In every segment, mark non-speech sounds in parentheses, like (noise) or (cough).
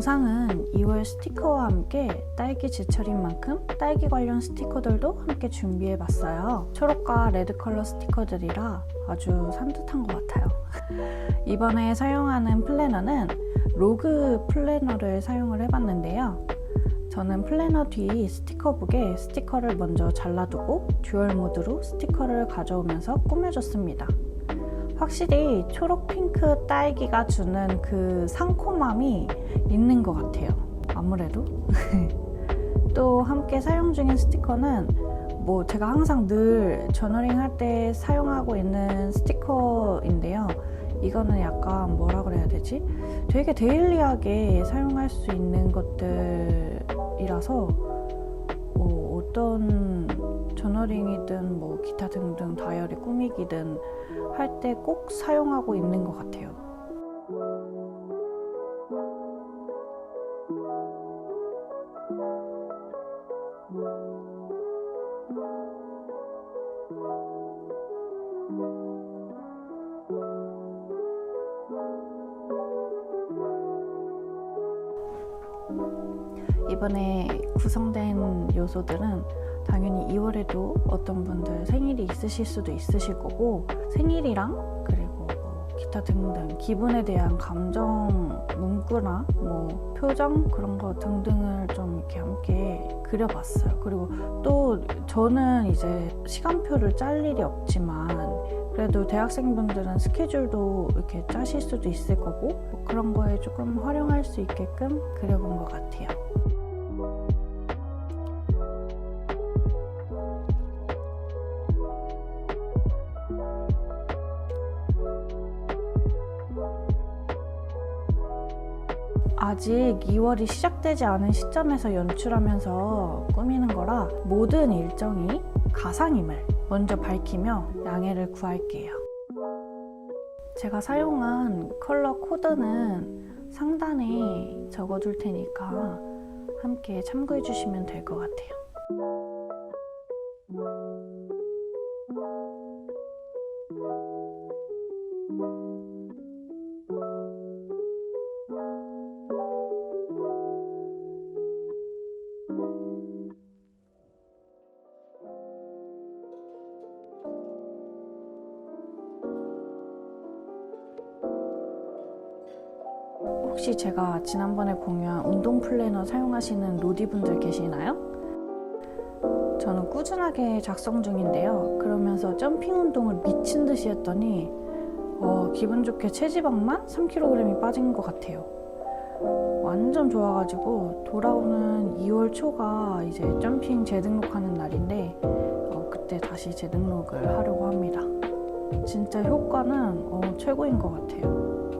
영상은 2월 스티커와 함께 딸기 제철인 만큼 딸기 관련 스티커들도 함께 준비해 봤어요. 초록과 레드 컬러 스티커들이라 아주 산뜻한 것 같아요. (laughs) 이번에 사용하는 플래너는 로그 플래너를 사용을 해봤는데요. 저는 플래너 뒤 스티커북에 스티커를 먼저 잘라두고 듀얼 모드로 스티커를 가져오면서 꾸며줬습니다 확실히 초록 핑크 딸기가 주는 그 상콤함이 있는 것 같아요. 아무래도. (laughs) 또 함께 사용 중인 스티커는 뭐 제가 항상 늘 저너링 할 때 사용하고 있는 스티커인데요. 이거는 약간 뭐라 그래야 되지? 되게 데일리하게 사용할 수 있는 것들이라서 뭐 어떤 저너링이든 뭐 기타 등등 다이어리 꾸미기든 할 때 꼭 사용하고 있는 것 같아요. 이번에 구성된 요소들은 당연히 2월에도 어떤 분들 생일이 있으실 수도 있으실 거고 생일이랑 그리고 뭐 기타 등등 기분에 대한 감정 문구나 뭐 표정 그런 거 등등을 좀 이렇게 함께 그려봤어요. 그리고 또 저는 이제 시간표를 짤 일이 없지만 그래도 대학생분들은 스케줄도 이렇게 짜실 수도 있을 거고 뭐 그런 거에 조금 활용할 수 있게끔 그려본 것 같아요. 아직 2월이 시작되지 않은 시점에서 연출하면서 꾸미는 거라 모든 일정이 가상임을 먼저 밝히며 양해를 구할게요. 제가 사용한 컬러 코드는 상단에 적어둘 테니까 함께 참고해 주시면 될 것 같아요. 혹시 제가 지난번에 공유한 운동 플래너 사용하시는 로디분들 계시나요? 저는 꾸준하게 작성 중인데요. 그러면서 점핑 운동을 미친 듯이 했더니 어, 기분 좋게 체지방만 3kg이 빠진 것 같아요. 완전 좋아가지고 돌아오는 2월 초가 이제 점핑 재등록하는 날인데 어, 그때 다시 재등록을 하려고 합니다. 진짜 효과는 어, 최고인 것 같아요.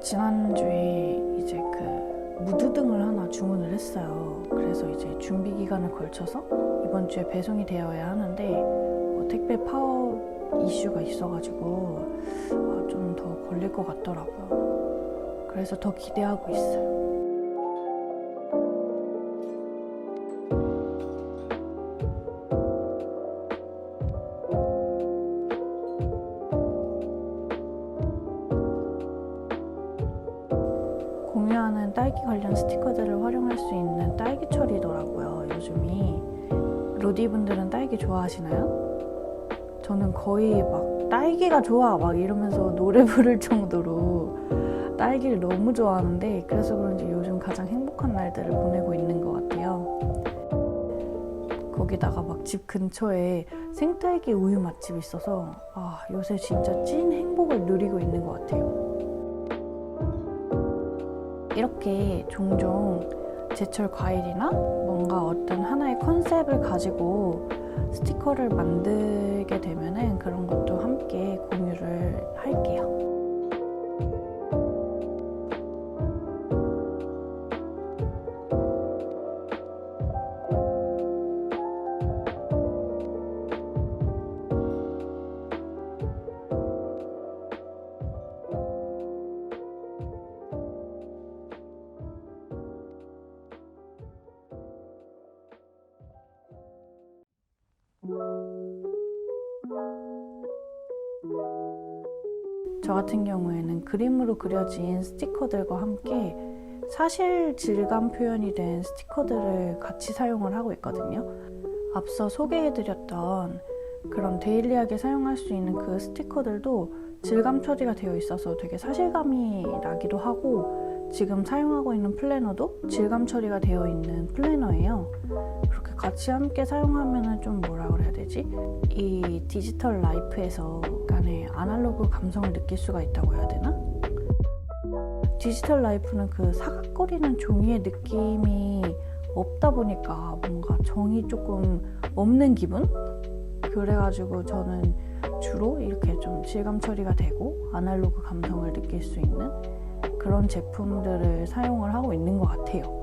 지난주에 이제 그 무드등을 하나 주문을 했어요. 그래서 이제 준비 기간을 걸쳐서 이번 주에 배송이 되어야 하는데 어, 택배 파업 이슈가 있어가지고 아, 좀더 걸릴 것 같더라고요. 그래서 더 기대하고 있어요. 로디 분들은 딸기 좋아하시나요? 저는 거의 막 딸기가 좋아 막 이러면서 (laughs) 노래 부를 정도로 딸기를 너무 좋아하는데 그래서 그런지 요즘 가장 행복한 날들을 보내고 있는 것 같아요. 거기다가 막 집 근처에 생딸기 우유 맛집이 있어서 아, 요새 진짜 찐 행복을 누리고 있는 것 같아요. 이렇게 종종 제철 과일이나 뭔가 어떤 하나의 컨셉을 가지고 스티커를 만들게 되면은 그런 것도 함께 공유를 할게요. 저 같은 경우에는 그림으로 그려진 스티커들과 함께 사실 질감 표현이 된 스티커들을 같이 사용을 하고 있거든요. 앞서 소개해드렸던 그런 데일리하게 사용할 수 있는 그 스티커들도 질감 처리가 되어 있어서 되게 사실감이 나기도 하고 지금 사용하고 있는 플래너도 질감 처리가 되어 있는 플래너예요. 그렇게 같이 함께 사용하면은 좀 뭐라 그래야 되지? 이 디지털 라이프에서 약간의 아날로그 감성을 느낄 수가 있다고 해야 되나? 디지털 라이프는 그 사각거리는 종이의 느낌이 없다 보니까 뭔가 정이 조금 없는 기분? 그래가지고 저는 주로 이렇게 좀 질감 처리가 되고 아날로그 감성을 느낄 수 있는 그런 제품들을 사용을 하고 있는 것 같아요.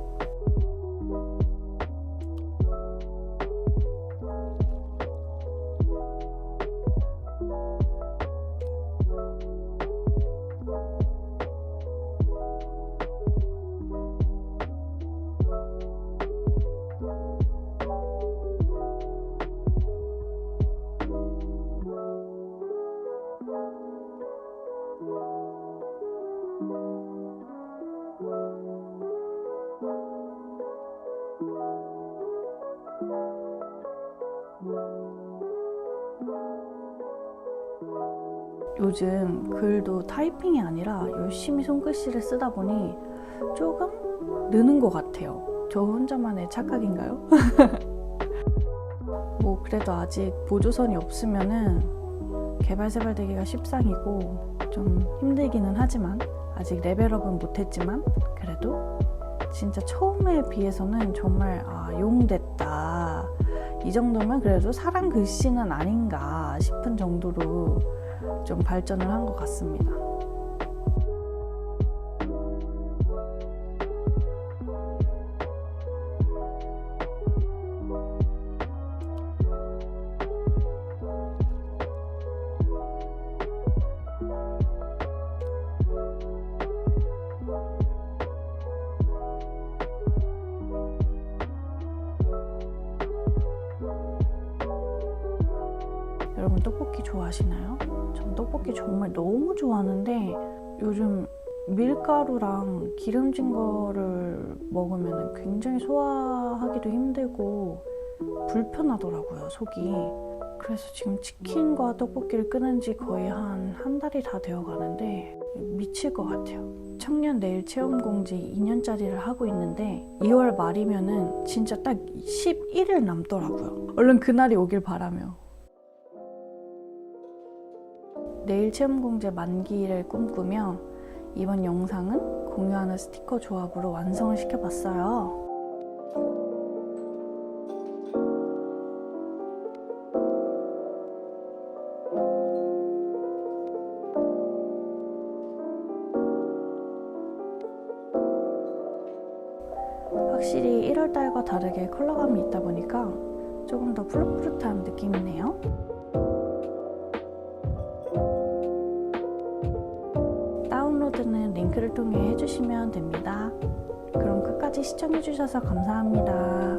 요즘 글도 타이핑이 아니라 열심히 손글씨를 쓰다 보니 조금 느는 것 같아요. 저 혼자만의 착각인가요? (laughs) 뭐 그래도 아직 보조선이 없으면은 개발세발되기가 십상이고 좀 힘들기는 하지만 아직 레벨업은 못했지만 그래도 진짜 처음에 비해서는 정말 아 용됐다 이 정도면 그래도 사랑 글씨는 아닌가 싶은 정도로 좀 발전을 한 것 같습니다. 여러분 떡볶이 좋아하시나요? 전 떡볶이 정말 너무 좋아하는데 요즘 밀가루랑 기름진 거를 먹으면 굉장히 소화하기도 힘들고 불편하더라고요, 속이. 그래서 지금 치킨과 떡볶이를 끊은 지 거의 한 한 달이 다 되어 가는데 미칠 것 같아요. 청년 내일 체험 공지 2년짜리를 하고 있는데 2월 말이면은 진짜 딱 11일 남더라고요. 얼른 그날이 오길 바라며. 내일 체험 공제 만기를 꿈꾸며 이번 영상은 공유하는 스티커 조합으로 완성을 시켜봤어요. 확실히 1월달과 다르게 컬러감이 있다 보니까 조금 더 푸릇푸릇한 느낌이네요. 통해 해주시면 됩니다. 그럼 끝까지 시청해 주셔서 감사합니다.